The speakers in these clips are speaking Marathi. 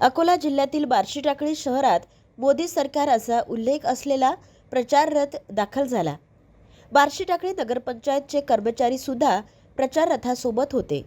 अकोला जिल्ह्यातील बार्शी टाकळी शहरात मोदी सरकार असा उल्लेख असलेला प्रचार रथ दाखल झाला. बार्शी टाकळी नगरपंचायतचे कर्मचारी सुद्धा प्रचार रथासोबत होते.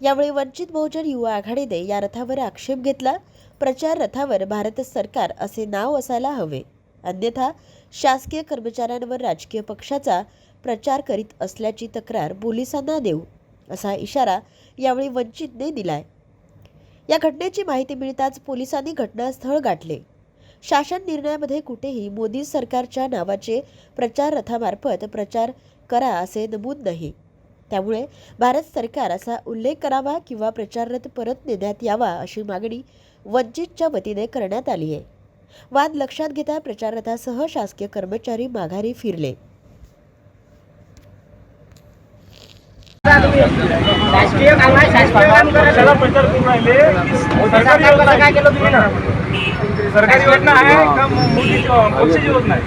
यावेळी वंचित बहुजन युवा आघाडीने या रथावर आक्षेप घेतला. प्रचार रथावर भारत सरकार असे नाव असायला हवे. अन्यथा शासकीय कर्मचाऱ्यांवर राजकीय पक्षाचा प्रचार करीत असल्याची तक्रार पोलिसांना देऊ असा इशारा यावेळी वंचितने दिलाय. या घटनेची माहिती मिळताच पोलिसांनी घटनास्थळ गाठले. शासन निर्णयामध्ये कुठेही मोदी सरकारच्या नावाचे प्रचार रथामार्फत प्रचार करा असे नमूद नाही. त्यामुळे भारत सरकार असा उल्लेख करावा किंवा प्रचार रथ परत नेण्यात यावा अशी मागणी वंचितच्या वतीने करण्यात आली आहे. वाद लक्षात घेता प्रचार रथासह शासकीय कर्मचारी माघारी फिरले. शासकीय काम आहे शासकीय काम करा त्याला प्रचार करून राहिले. सरकारी योजना काय केलं तुम्ही? ना सरकारी योजना आहे का पक्षाची योजना आहे.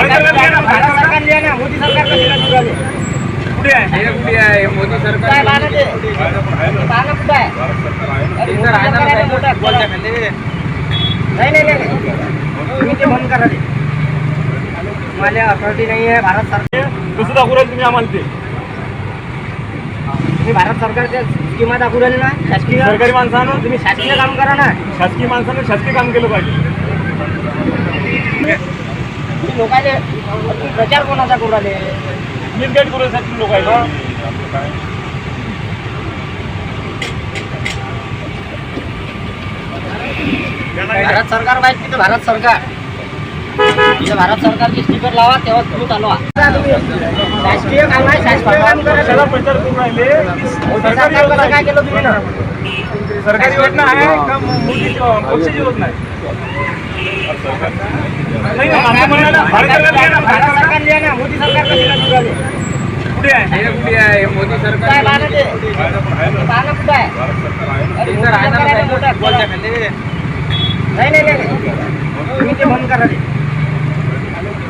सरकारने आहे मोदी सरकार कुठे आहे? मोदी सरकार कुठं आहे. नाही. नाही नाही नाही. तुम्ही ते बंद करा मला अथॉरिटी नाही आहे भारत सरकार दाखवू राहिले तुम्ही आम्हाला ते. तुम्ही भारत सरकारच्या स्कीमा दाखवू राहिले ना? शासकीय सरकारी माणसानं? तुम्ही शासकीय काम करा ना. शासकीय माणसानं शासकीय काम केलं पाहिजे. लोकांचे प्रचार कोणाचा करू राहिले? मिसगाईड करू शकतील लोक आहे भारत सरकार तिथे भारत सरकार. भारत सरकारची स्टिकर लावा तेव्हा तुम्ही चालवा. शासकीय काम आहे शासकीय काम करा त्याला प्रचार करून राहिले. सरकारी सरकार कसं योजना काय केलं तुम्ही? ना सरकारी योजना आहे का मोदी पक्षाची योजना आहे. मोदी सरकार कुठे आहे? मोदी सरकार कुठं आहे? नाही नाही नाही. तुम्ही ते बंद करा ते मला अथॉरिटी नाही आहे भारत सरकार